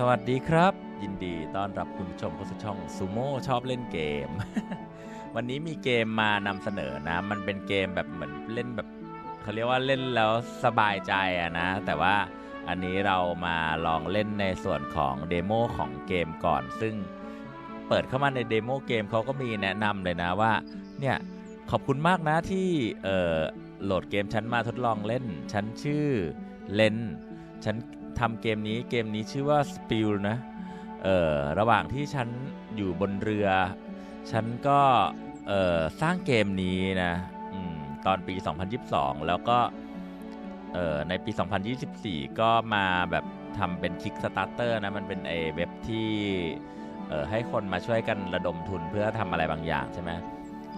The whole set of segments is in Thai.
สวัสดีครับ ยินดีต้อนรับคุณผู้ชมเข้าสู่ช่องซูโม่ชอบเล่นเกม วันนี้มีเกมมานำเสนอนะ มันเป็นเกมแบบเหมือนเล่นแบบเขาเรียกว่าเล่นแล้วสบายใจอะนะ แต่ว่าอันนี้เรามาลองเล่นในส่วนของเดโมของเกมก่อน ซึ่งเปิดเข้ามาในเดโมเกมเขาก็มีแนะนำเลยนะว่า เนี่ยขอบคุณมากนะที่เออโหลดเกมฉันมาทดลองเล่น ฉันชื่อเลนฉัน ทำเกมนี้เกมนี้ชื่อว่า Spill นะเอ่อระหว่างที่ฉันอยู่บนเรือ ฉันก็เอ่อสร้างเกมนี้นะอตอนปี 2022 แล้วก็เอ่อในปี 2024 ก็มาแบบทำเป็น Kickstarter นะ มันเป็นไอเว็บที่เอ่อให้คนมาช่วยกันระดมทุนเพื่อทำอะไรบางอย่างใช่ไหม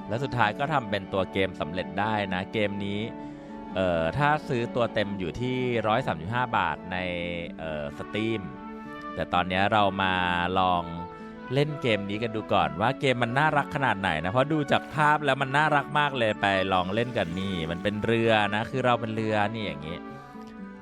แล้วสุดท้ายก็ทำเป็นตัวเกมสำเร็จได้นะ เกมนี้ เอ่อถ้าซื้อตัวเต็มอยู่ที่ 135 บาทในเอ่อสตรีมแต่ตอนนี้เรามาลองเล่นเกมนี้กันดูก่อนว่าเกมมันน่ารักขนาดไหนนะเพราะดูจากภาพแล้วมันน่ารักมากเลยไปลองเล่นกันนี่ มันเป็นเรือนะ คือเราเป็นเรือนี่อย่างนี้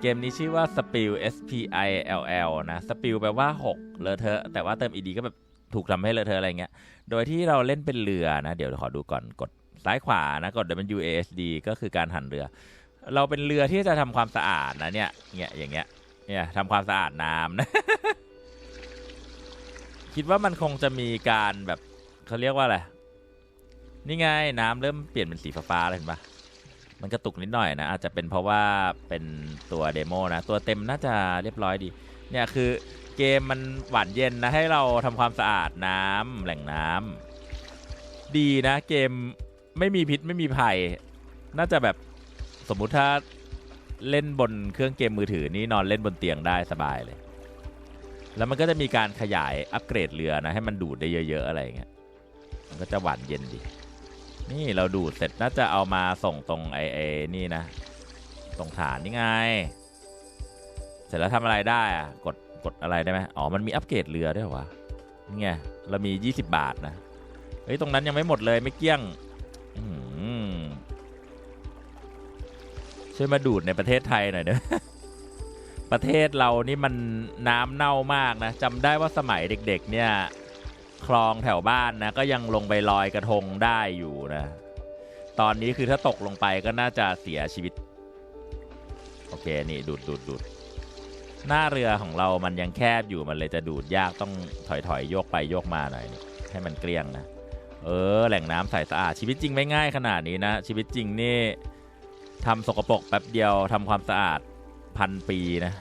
เกมนี้ชื่อว่า Spill S P I L L นะ Spill แปลว่า 6 เลอะเทอะ แต่ว่าเติม ed ก็แบบถูกทำให้เลอะเทอะอะไรเงี้ย โดยที่เราเล่นเป็นเรือนะ เดี๋ยวขอดูก่อนกดซ้ายขวานะ กด W A S D ก็คือการหันเรือ เราเป็นเรือที่จะทำความสะอาดนะเนี่ยเนี่ยอย่างเงี้ยเนี่ยทำความสะอาดน้ำนะ คิดว่ามันคงจะมีการแบบเขาเรียกว่าอะไรนี่ไงน้ำเริ่มเปลี่ยนเป็นสีฟ้าๆแล้วเห็นปะมันกระตุกนิดหน่อยนะ อาจจะเป็นเพราะว่าเป็นตัวเดโมนะ ตัวเต็มน่าจะเรียบร้อยดี เนี่ยคือเกมมันหวานเย็นนะ ให้เราทำความสะอาดน้ำแหล่งน้ำดีนะ เกมไม่มีพิษไม่มีภัย น่าจะแบบ สมมุติถ้าเล่นบนเครื่องเกมมือถือนี่นอนเล่นบนเตียงได้สบายเลย แล้วมันก็จะมีการขยายอัปเกรดเรือนะให้มันดูดได้เยอะ ๆ อะไรเงี้ย มันก็จะหวานเย็นดี นี่เราดูดเสร็จน่าจะเอามาส่งตรงไอไอนี่นะ ตรงฐานนี่ไง เสร็จแล้วทำอะไรได้อะกดกดอะไรได้ไหมอ๋อ มันมีอัปเกรดเรือด้วยวะนี่ไง เรามี 20 บาทนะ เฮ้ย ตรงนั้นยังไม่หมดเลยไม่เกลี้ยง ช่วยมาดูดในประเทศไทยหน่อยเนอะประเทศเรานี่มันน้ำเน่ามากนะจำได้ว่าสมัยเด็ก ๆ เนี่ยคลองแถวบ้านนะก็ยังลงไปลอยกระทงได้อยู่นะ ตอนนี้คือถ้าตกลงไปก็น่าจะเสียชีวิต โอเคนี่ดูดดูดดูดหน้าเรือของเรามันยังแคบอยู่มันเลยจะดูดยากต้องถอยถอยโยกไปโยกมาหน่อยให้มันเกลี้ยงนะเออแหล่งน้ำใสสะอาดชีวิตจริงไม่ง่ายขนาดนี้นะชีวิตจริงนี่ ทำสกปรกแป๊บเดียวทำความสะอาดพันปีนะ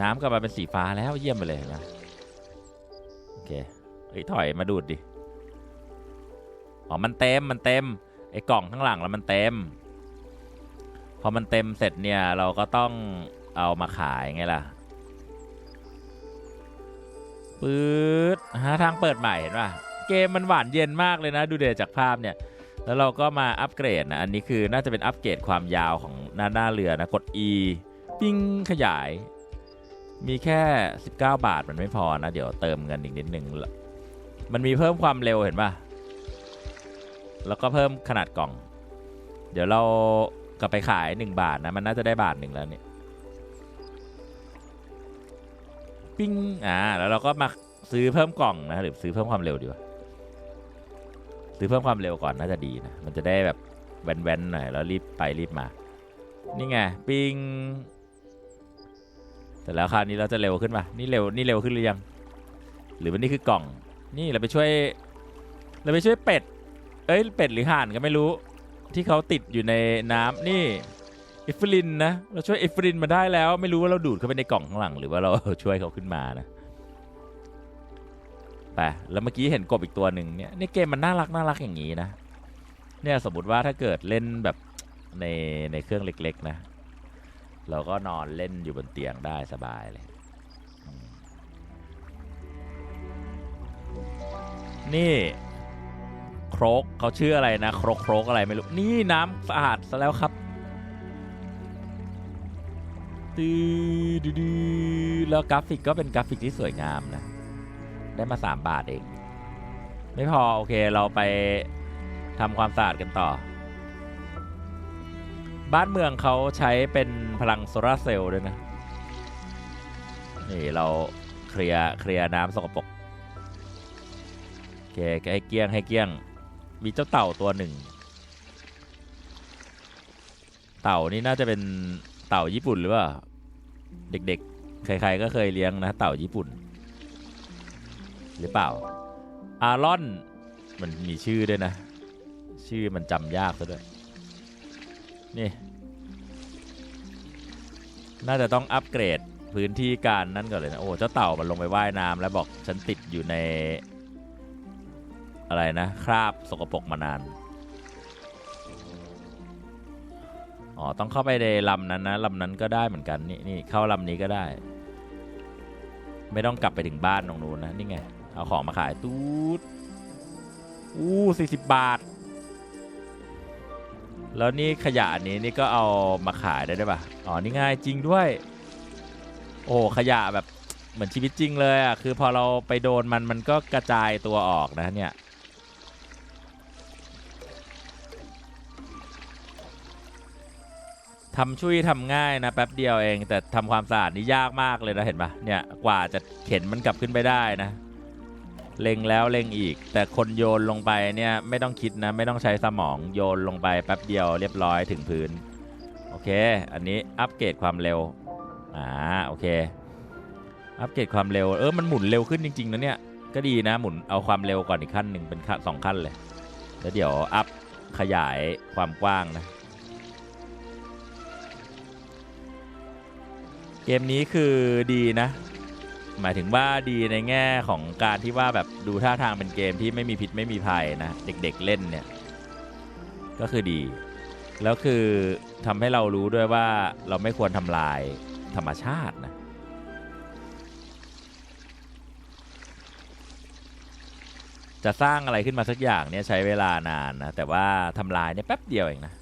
น้ำกลับมาเป็นสีฟ้าแล้วเยี่ยมไปเลยนะโอเคเอ้ยถอยมาดูดดิอ๋อมันเต็มมันเต็มไอ้กล่องข้างหลังแล้วมันเต็ม พอมันเต็มเสร็จเนี่ยเราก็ต้องเอามาขายไงล่ะปื๊ดหาทางเปิดใหม่เห็นป่ะเกมมันหวานเย็นมากเลยนะ ดูเดจากภาพเนี่ย แล้วเราก็มาอัปเกรดนะ อันนี้คือน่าจะเป็นอัปเกรดความยาวของหน้าหน้าเรือนะ กด E ปิ้งขยาย มีแค่ 19 บาทมันไม่พอนะ เดี๋ยวเติมเงินอีกนิดหนึ่งมันมีเพิ่มความเร็วเห็นป่ะ แล้วก็เพิ่มขนาดกล่อง เดี๋ยวเรากลับไปขาย 1 บาทนะ มันน่าจะได้บาทหนึ่งแล้วเนี่ย ปิ้งอ่า แล้วเราก็มาซื้อเพิ่มกล่องนะ หรือซื้อเพิ่มความเร็วดีกว่า ซื้อเพิ่มความเร็วก่อนน่าจะดีนะ มันจะได้แบบแว้นๆหน่อยแล้วรีบไปรีบมา นี่ไงปิงแต่แล้วคราวนี้เราจะเร็วขึ้นป่ะนี่เร็วนี่เร็วขึ้นหรือยัง หรือว่านี่คือกล่อง นี่เราไปช่วย เราไปช่วยเป็ด เอ้ยเป็ดหรือห่านก็ไม่รู้ ที่เขาติดอยู่ในน้ำนี่เอฟรินนะ เราช่วยเอฟรินมาได้แล้ว ไม่รู้ว่าเราดูดเข้าไปในกล่องข้างหลัง หรือว่าเราช่วยเขาขึ้นมานะ ไปแล้วเมื่อกี้เห็นกบอีกตัวหนึ่งเนี่ยนี่เกมมันน่ารักน่ารักอย่างนี้นะ เนี่ยสมมติว่าถ้าเกิดเล่นแบบในในเครื่องเล็ก ๆ นะ เราก็นอนเล่นอยู่บนเตียงได้สบายเลย นี่โครกเขาชื่ออะไรนะโครกโครกอะไรไม่รู้ นี่น้ำสะอาดซะแล้วครับตืดดือแล้วกราฟิกก็เป็นกราฟิกที่สวยงามนะ ได้มา 3 บาทเอง ไม่พอ โอเคเราไปทำความสะอาดกันต่อ บ้านเมืองเขาใช้เป็นพลังโซลาร์เซลล์ด้วยนะ นี่เราเคลียร์เคลียร์น้ำสกปรกโอเคให้เกี้ยงให้เกี้ยง มีเจ้าเต่าตัวหนึ่ง เต่านี่น่าจะเป็นเต่าญี่ปุ่นหรือเปล่า เด็กๆ ใครๆก็เคยเลี้ยงนะ เต่าญี่ปุ่น หรือเปล่า อารอน มันมีชื่อด้วยนะ ชื่อมันจำยากซะด้วย นี่ น่าจะต้องอัปเกรดพื้นที่การนั่นก่อนเลยนะ โอ้เจ้าเต่ามันลงไปว่ายน้ำแล้วบอกฉันติดอยู่ใน อะไรนะ คราบสกปรกมานานอ๋อ ต้องเข้าไปในลำนั้นนะลำนั้นก็ได้เหมือนกัน นี่นี่เข้าลำนี้ก็ได้ ไม่ต้องกลับไปถึงบ้านตรงนู้นนะ นี่ไง เอาของมาขายตูดอู้สี่สิบบาท แล้วนี่ขยะนนี้นี่ก็เอามาขายได้ด้วยป่ะ อ๋อ นี่ง่ายจริงด้วย โอ้ขยะแบบเหมือนชีวิตจริงเลยอะ คือพอเราไปโดนมันมันก็กระจายตัวออกนะเนี่ย ทำช่วยทำง่ายนะแป๊บเดียวเอง แต่ทำความสะอาดนี่ยากมากเลยนะเห็นปะเนี่ย กว่าจะเข็นมันกลับขึ้นไปได้นะ เล็งแล้วเล็งอีก แต่คนโยนลงไปเนี่ยไม่ต้องคิดนะ ไม่ต้องใช้สมองโยนลงไปแป๊บเดียวเรียบร้อยถึงพื้น โอเค อันนี้อัปเกรดความเร็วอ่าโอเค อัปเกรดความเร็วเออมันหมุนเร็วขึ้นจริงๆนะเนี่ยก็ดีนะหมุนเอาความเร็วก่อนอีกขั้นหนึ่งเป็นขั้นสองขั้นเลยแล้วเดี๋ยวอัพขยายความกว้างนะเกมนี้คือดีนะ หมายถึงว่าดีในแง่ของการที่ว่าแบบดูท่าทางเป็นเกมที่ไม่มีพิษไม่มีภัยนะ เด็กๆเล่นเนี่ยก็คือดี แล้วคือทำให้เรารู้ด้วยว่าเราไม่ควรทำลายธรรมชาตินะจะสร้างอะไรขึ้นมาสักอย่างเนี่ยใช้เวลานานนะ แต่ว่าทำลายเนี่ยแป๊บเดียวเองนะ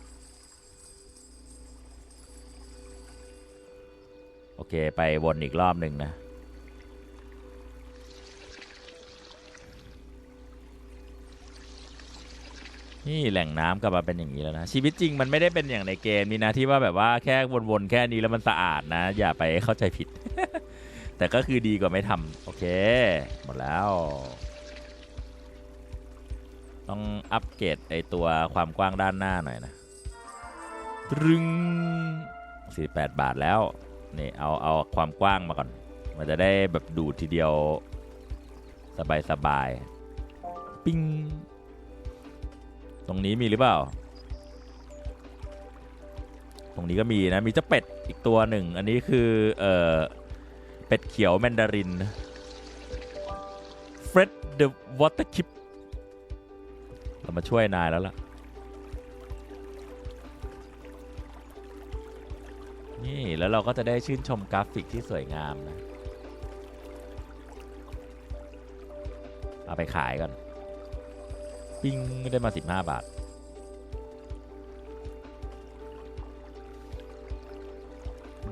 โอเคไปวนอีกรอบหนึ่งนะ นี่แหล่งน้ำกลับมาเป็นอย่างนี้แล้วนะชีวิตจริงมันไม่ได้เป็นอย่างในเกมนี้นะที่ว่าแบบว่าแค่วนๆแค่นี้แล้วมันสะอาดนะ อย่าไปเข้าใจผิด แต่ก็คือดีกว่าไม่ทำโอเค หมดแล้ว ต้องอัปเกรดไอตัวความกว้างด้านหน้าหน่อยนะตรึง48 บาทแล้วนี่เอาเอาความกว้างมาก่อน มันจะได้แบบดูดทีเดียว สบายสบายๆปิ้ง ตรงนี้มีหรือเปล่า ตรงนี้ก็มีนะ มีเจ้าเป็ดอีกตัวหนึ่ง อันนี้คือเอ่อเป็ดเขียวแมนดารินเฟร็ดเดอะวอเตอร์คิปเรามาช่วยนายแล้วล่ะ นี่แล้วเราก็จะได้ชื่นชมกราฟิกที่สวยงามนะ เอาไปขายก่อน ปิ้งได้มา 15 บาท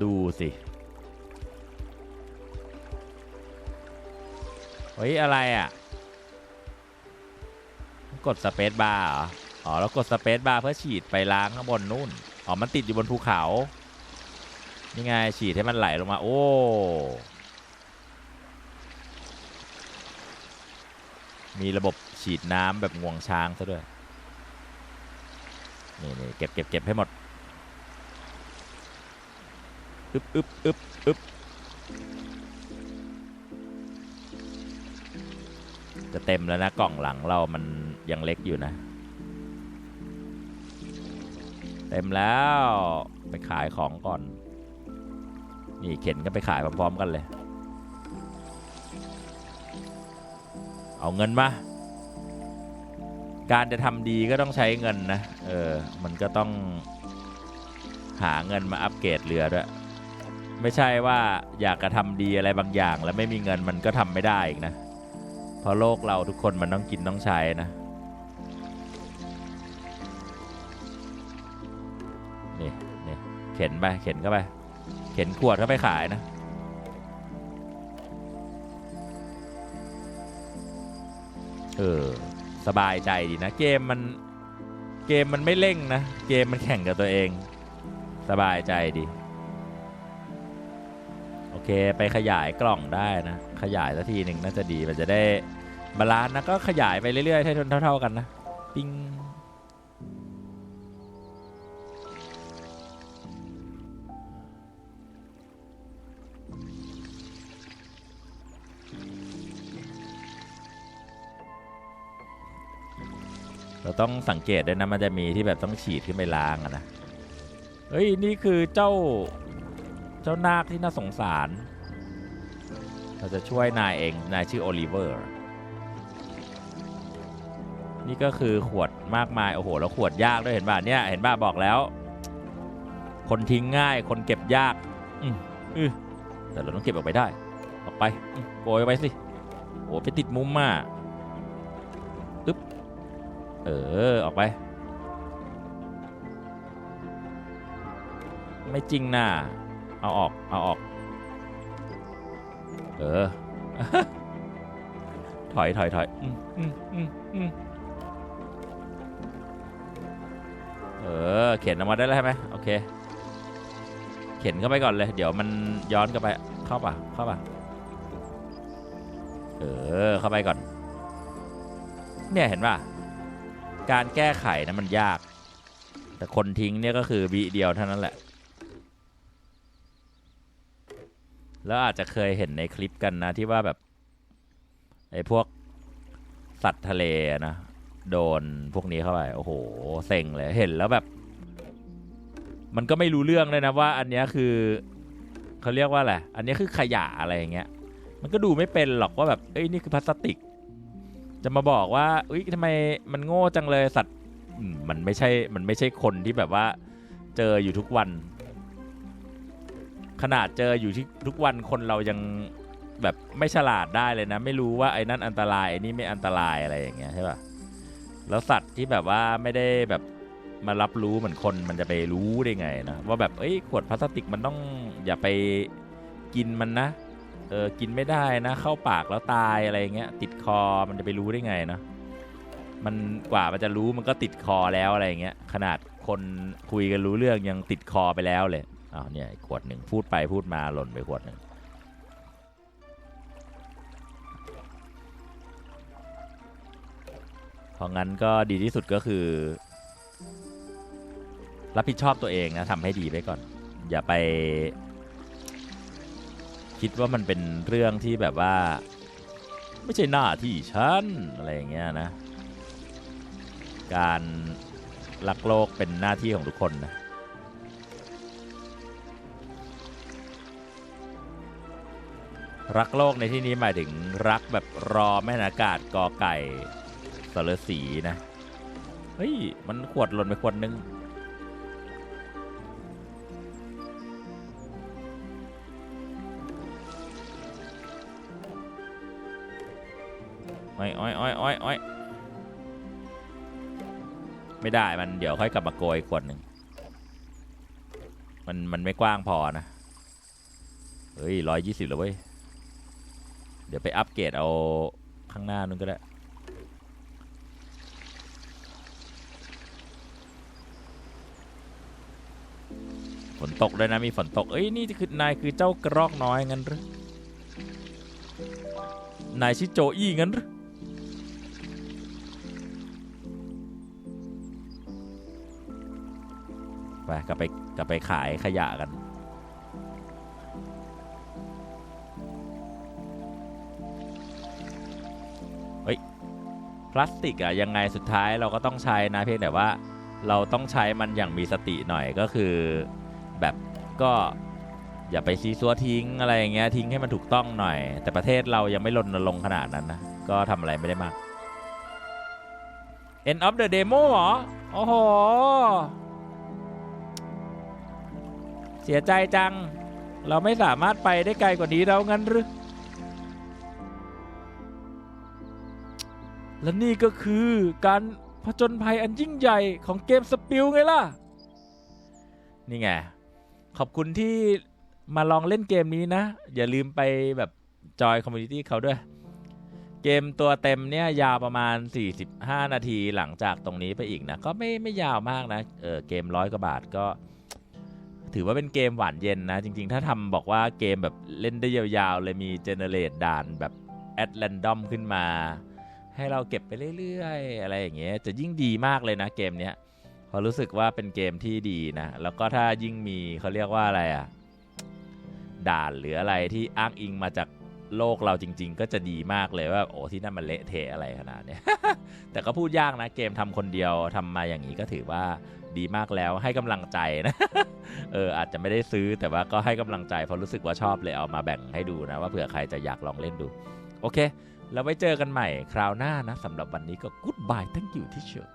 ดูสิ เฮ้ย อะไรอะ กดสเปซบาร์เหรอ อ๋อ แล้วกดสเปซบาร์เพื่อฉีดไปล้างข้างบนนู่น อ๋อ มันติดอยู่บนภูเขา นี่ไงฉีดให้มันไหลลงมา โอ้ มีระบบฉีดน้ำแบบงวงช้างซะด้วย นี่นี่เก็บเก็บเก็บให้หมดอึบอึบอึบอึบจะเต็มแล้วนะกล่องหลังเรามันยังเล็กอยู่นะ เต็มแล้วไปขายของก่อน นี่เข็นกันไปขายพร้อมๆกันเลย เอาเงินมา การจะทำดีก็ต้องใช้เงินนะ เออ มันก็ต้องหาเงินมาอัปเกรดเรือด้วย ไม่ใช่ว่าอยากกระทำดีอะไรบางอย่าง แล้วไม่มีเงินมันก็ทำไม่ได้อีกนะ เพราะโลกเราทุกคนมันต้องกินต้องใช้นะ นี่นี่เข็นไป เข็นเข้าไป เข็นขวดเข้าไปขายนะ เออ สบายใจดีนะ เกมมันเกมมันไม่เร่งนะ เกมมันแข่งกับตัวเอง สบายใจดี โอเคไปขยายกล่องได้นะ ขยายสักทีหนึ่งน่าจะดีมันจะได้บาลานซ์นะก็ขยายไปเรื่อยๆให้เท่า ๆกันนะ ปิ้ง เราต้องสังเกตด้วยนะมันจะมีที่แบบต้องฉีดขึ้นไปล้างอะนะเฮ้ยนี่คือเจ้าเจ้านาคที่น่าสงสาร เราจะช่วยนายเองนายชื่อโอลิเวอร์นี่ก็คือขวดมากมายโอ้โหแล้วขวดยากด้วยเห็นป่ะเนี่ยเห็นป่ะบอกแล้ว คนทิ้งง่ายคนเก็บยากอืมอือแต่เราต้องเก็บออกไปได้ ออกไปโกยไปสิโอ้ไปติดมุมมา เออ ออกไป ไม่จริงน่ะ เอาออก เอาออก เออ ถอยถอยถอยเออ เข็นออกมาได้แล้วใช่ไหมโอเค เข็นเข้าไปก่อนเลย เดี๋ยวมันย้อนกลับไป เข้าป่ะ เข้าป่ะ เออ เข้าไปก่อน เนี่ยเห็นป่ะ การแก้ไขนะมันยาก แต่คนทิ้งเนี่ยก็คือวิเดียวเท่านั้นแหละ แล้วอาจจะเคยเห็นในคลิปกันนะที่ว่าแบบไอ้พวกสัตว์ทะเลนะโดนพวกนี้เข้าไปโอ้โหเซ็งเลยเห็นแล้วแบบ มันก็ไม่รู้เรื่องเลยนะว่า อันนี้คือเขาเรียกว่าอะไรอันนี้คือขยะอะไรอย่างเงี้ย มันก็ดูไม่เป็นหรอกว่าแบบเอ้ยนี่คือพลาสติก จะมาบอกว่าอุ้ยทำไมมันโง่จังเลยสัตว์มมันไม่ใช่มันไม่ใช่คนที่แบบว่า เจออยู่ทุกวัน ขนาดเจออยู่ที่ทุกวันคนเรายังแบบไม่ฉลาดได้เลยนะ ไม่รู้ว่าไอ้นั่นอันตรายไอ้นี่ไม่อันตรายอะไรอย่างเงี้ยใช่ป่ะแล้วสัตว์ที่แบบว่าไม่ได้แบบมารับรู้เหมือนคนมันจะไปรู้ได้ไงนะว่าแบบเอ้ยขวดพลาสติกมันต้องอย่าไปกินมันนะ เออกินไม่ได้นะ เข้าปากแล้วตายอะไรอย่างเงี้ยติดคอมันจะไปรู้ได้ไงเนาะมันกว่ามันจะรู้มันก็ติดคอแล้วอะไรอย่างเงี้ยขนาดคนคุยกันรู้เรื่องยังติดคอไปแล้วเลยอ้าวเนี่ยอีกขวดหนึ่งพูดไปพูดมาหล่นไปขวดหนึ่งเพราะงั้นก็ดีที่สุดก็คือ รับผิดชอบตัวเองนะทำให้ดีไปก่อน อย่าไป คิดว่ามันเป็นเรื่องที่แบบว่า ไม่ใช่หน้าที่ฉันอะไรอย่างเงี้ยนะ การรักโลกเป็นหน้าที่ของทุกคนนะรักโลกในที่นี้หมายถึงรักแบบรอแม่นอากาศกอไก่สรสีนะ เฮ้ย มันขวดหล่นไปขวดนึง อ้อยอ้อยอ้อยอ้อยอ้อยไม่ได้มันเดี๋ยวค่อยกลับมาโกยขวดหนึ่งมันมันไม่กว้างพอนะ เฮ้ยร้อยยี่สิบแล้วเว้ย เดี๋ยวไปอัปเกรดเอาข้างหน้านู้นก็ได้ ฝนตกด้วยนะมีฝนตก เอ้ยนี่คือนายคือเจ้ากระรอกน้อยงั้นหรือนายชิโจอี้งั้นหรือ ไปกลับไปกลับไปขายขยะกัน เฮ้ย พลาสติกอะยังไงสุดท้ายเราก็ต้องใช้นะเพียงแต่ว่าเราต้องใช้มันอย่างมีสติหน่อยก็คือ แบบก็อย่าไปซีซัวทิ้งอะไรอย่างเงี้ยทิ้งให้มันถูกต้องหน่อย แต่ประเทศเรายังไม่รณรงค์ขนาดนั้นนะ ก็ทำอะไรไม่ได้มาก End of the demo เหรอ โอ้โห เสียใจจัง เราไม่สามารถไปได้ไกลกว่านี้แล้วงั้นหรือและนี่ก็คือการผจญภัยอันยิ่งใหญ่ของเกมสปิลไงล่ะ นี่ไง ขอบคุณที่มาลองเล่นเกมนี้นะ อย่าลืมไปแบบจอยคอมมูนิตี้เขาด้วย เกมตัวเต็มเนี่ยยาวประมาณ 45 นาทีหลังจากตรงนี้ไปอีกนะ ก็ไม่ไม่ยาวมากนะ เออเกมร้อยกว่าบาทก็ ถือว่าเป็นเกมหวานเย็นนะ จริง ๆ ถ้าทำบอกว่าเกมแบบเล่นได้ยาวๆ เลยมีเจเนเรตด่านแบบแอดแรนดอมขึ้นมา ให้เราเก็บไปเรื่อยๆ อะไรอย่างเงี้ยจะยิ่งดีมากเลยนะเกมเนี้ยพอรู้สึกว่าเป็นเกมที่ดีนะ แล้วก็ถ้ายิ่งมีเขาเรียกว่าอะไรอะด่านหรืออะไรที่อ้างอิงมาจากโลกเราจริง ๆ ก็จะดีมากเลยว่าโอ้ที่นั่นมันเละเทะอะไรขนาดเนี้ยแต่ก็พูดยากนะเกมทำคนเดียวทำมาอย่างนี้ก็ถือว่าดีมากแล้วให้กำลังใจนะ เอออาจจะไม่ได้ซื้อแต่ว่าก็ให้กำลังใจเพราะรู้สึกว่าชอบเลยเอามาแบ่งให้ดูนะ ว่าเผื่อใครจะอยากลองเล่นดู โอเค แล้วไว้เจอกันใหม่คราวหน้านะสำหรับวันนี้ก็ goodbye thank you teacher